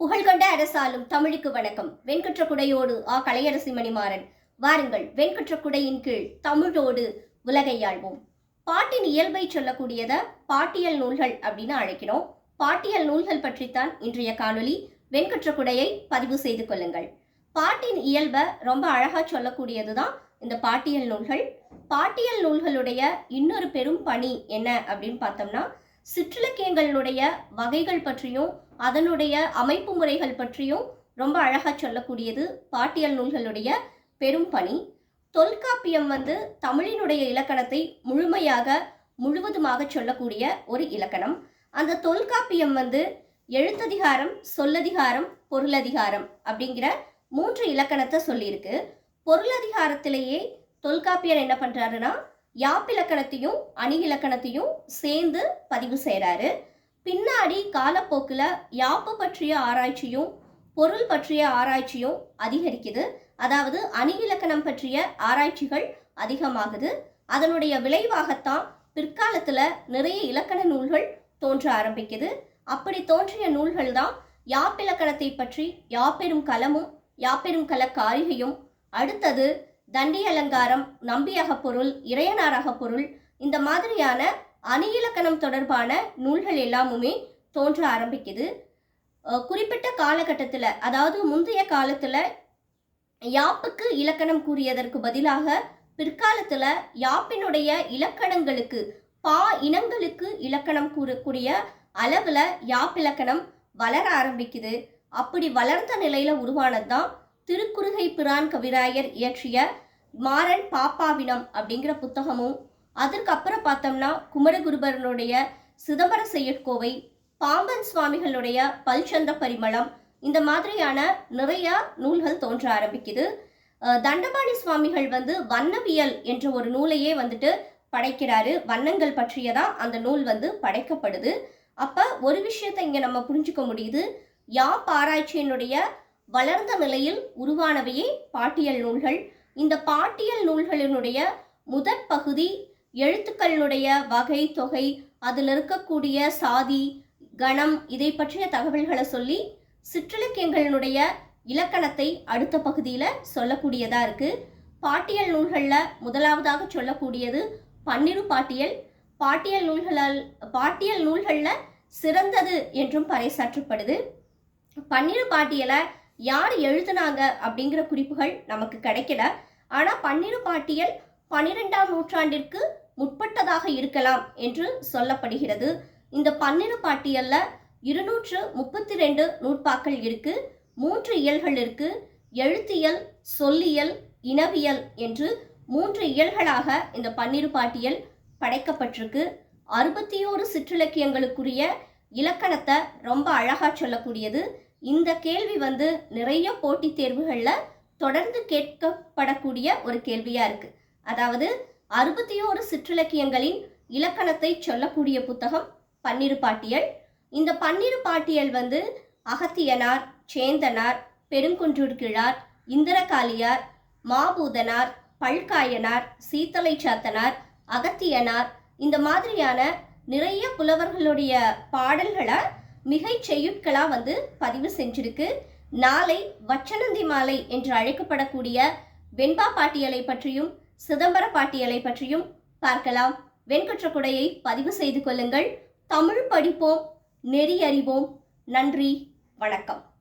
புகழ்கண்ட அரசாலும் தமிழுக்கு வணக்கம். வெண்கற்ற குடையோடு ஆ. கலையரசி மணிமாறன் வாருங்கள் வெண்கற்ற குடையின் கீழ் தமிழோடு உலகை ஆள்வோம் பாட்டின் இயல்பை சொல்லக்கூடியத பாட்டியல் நூல்கள் அப்படின்னு அழைக்கிறோம். பாட்டியல் நூல்கள் பற்றித்தான் இன்றைய காணொலி வெண்கற்ற குடையை பதிவு செய்து கொள்ளுங்கள். பாட்டின் இயல்பை ரொம்ப அழகா சொல்லக்கூடியதுதான் இந்த பாட்டியல் நூல்கள். பாட்டியல் நூல்களுடைய இன்னொரு பெரும் பணி என்ன அப்படின்னு பார்த்தோம்னா சிற்றிலக்கியங்களுடைய வகைகள் பற்றியும் அதனுடைய அமைப்பு முறைகள் பற்றியும் ரொம்ப அழகாக சொல்லக்கூடியது பாட்டியல் நூல்களுடைய பெரும் பணி. தொல்காப்பியம் வந்து தமிழினுடைய இலக்கணத்தை முழுமையாக முழுவதுமாக சொல்லக்கூடிய ஒரு இலக்கணம். அந்த தொல்காப்பியம் வந்து எழுத்ததிகாரம் சொல்லதிகாரம் பொருளதிகாரம் அப்படிங்கிற மூன்று இலக்கணத்தை சொல்லியிருக்கு. பொருளதிகாரத்திலேயே தொல்காப்பியர் என்ன பண்ணுறாருன்னா யாப்பிலக்கணத்தையும் அணி இலக்கணத்தையும் சேர்ந்து பதிவு செய்கிறாரு பின்னாடி காலப்போக்கில் யாப்பு பற்றிய ஆராய்ச்சியும் பொருள் பற்றிய ஆராய்ச்சியும் அதிகரிக்குது. அதாவது அணி இலக்கணம் பற்றிய ஆராய்ச்சிகள் அதிகமாகுது. அதனுடைய விளைவாகத்தான் பிற்காலத்தில் நிறைய இலக்கண நூல்கள் தோன்ற ஆரம்பிக்குது. அப்படி தோன்றிய நூல்கள் தான் யாப்பிலக்கணத்தை பற்றி யாப்பெரும் கலமும் யாப்பெரும் கல காரிகையும் அடுத்தது தண்டி அலங்காரம் நம்பியக பொருள் இறையனாரக பொருள் இந்த மாதிரியான அணியிலக்கணம் தொடர்பான நூல்கள் எல்லாமுமே தோன்ற ஆரம்பிக்குது. குறிப்பிட்ட காலகட்டத்தில் அதாவது முந்தைய காலத்தில் யாப்புக்கு இலக்கணம் கூறியதற்கு பதிலாக பிற்காலத்தில் யாப்பினுடைய இலக்கணங்களுக்கு பா இனங்களுக்கு இலக்கணம் கூறக்கூடிய அளவில் யாப்பிலக்கணம் வளர ஆரம்பிக்குது. அப்படி வளர்ந்த நிலையில் உருவானது தான் திருக்குறுகை பிரான் கவிராயர் இயற்றிய மாறன் பாப்பாவினம் அப்படிங்கிற புத்தகமும் அதற்கப்புறம் பார்த்தோம்னா குமரகுருபரனுடைய சிதம்பர செய்யற்கோவை பாம்பன் சுவாமிகளுடைய பல்சந்த பரிமளம் இந்த மாதிரியான நிறைய நூல்கள் தோன்ற ஆரம்பிக்குது. தண்டபாணி சுவாமிகள் வந்து வண்ணவியல் என்ற ஒரு நூலையே வந்துட்டு படைக்கிறாரு. வண்ணங்கள் பற்றியதான் அந்த நூல் வந்து படைக்கப்படுது. அப்ப ஒரு விஷயத்தை இங்க நம்ம புரிஞ்சுக்க முடியுது. யாப் ஆராய்ச்சியினுடைய வளர்ந்த நிலையில் உருவானவையே பாட்டியல் நூல்கள். இந்த பாட்டியல் நூல்களினுடைய முதற் பகுதி எழுத்துக்களினுடைய வகை தொகை அதில் இருக்கக்கூடிய சாதி கணம் இதை பற்றிய தகவல்களை சொல்லி சிற்றிலக்கியங்களினுடைய இலக்கணத்தை அடுத்த பகுதியில் சொல்லக்கூடியதாக இருக்குது பாட்டியல் நூல்களில் முதலாவதாக சொல்லக்கூடியது பன்னிரு பாட்டியல். பாட்டியல் நூல்களால் பாட்டியல் நூல்களில் சிறந்தது என்றும் பறைசாற்றப்படுது. பன்னிரு பாட்டியலை யார் எழுதுனாங்க அப்படிங்கிற குறிப்புகள் நமக்கு கிடைக்கல. ஆனால் பன்னிரு பாட்டியல் பன்னிரெண்டாம் நூற்றாண்டிற்கு முற்பட்டதாக இருக்கலாம் என்று சொல்லப்படுகிறது. இந்த பன்னிரு பாட்டியல்ல இருநூற்று முப்பத்தி ரெண்டு நூற்பாக்கள் இருக்கு. மூன்று இயல்கள் இருக்கு. எழுத்தியல் சொல்லியல் இனவியல் என்று மூன்று இயல்களாக இந்த பன்னிரு பாட்டியல் படைக்கப்பட்டிருக்கு. அறுபத்தி ஓரு சிற்றிலக்கியங்களுக்குரிய இலக்கணத்தை ரொம்ப அழகா சொல்லக்கூடியது. இந்த கேள்வி வந்து நிறைய போட்டித் தேர்வுகளில் தொடர்ந்து கேட்கப்படக்கூடிய ஒரு கேள்வியாக இருக்குது அதாவது அறுபத்தி ஓரு சிற்றிலக்கியங்களின் இலக்கணத்தை சொல்லக்கூடிய புத்தகம் பன்னிரு பாட்டியல். இந்த பன்னிரு பாட்டியல் வந்து அகத்தியனார் சேந்தனார் பெருங்குன்றூர் கிழார் இந்திரகாளியார் மாபூதனார் பல்காயனார் சீத்தலை சாத்தனார் அகத்தியனார் இந்த மாதிரியான நிறைய புலவர்களுடைய பாடல்களை மிகை செய்யுட்களாக வந்து பதிவு செஞ்சிருக்கு. நாளை வச்சனந்தி மாலை என்று அழைக்கப்படக்கூடிய வெண்பா பாட்டியலை பற்றியும் சிதம்பர பாட்டியலை பற்றியும் பார்க்கலாம். வெண்கற்ற குடையை பதிவு செய்து கொள்ளுங்கள். தமிழ் படிப்போம். நெறி அறிவோம் நன்றி. வணக்கம்.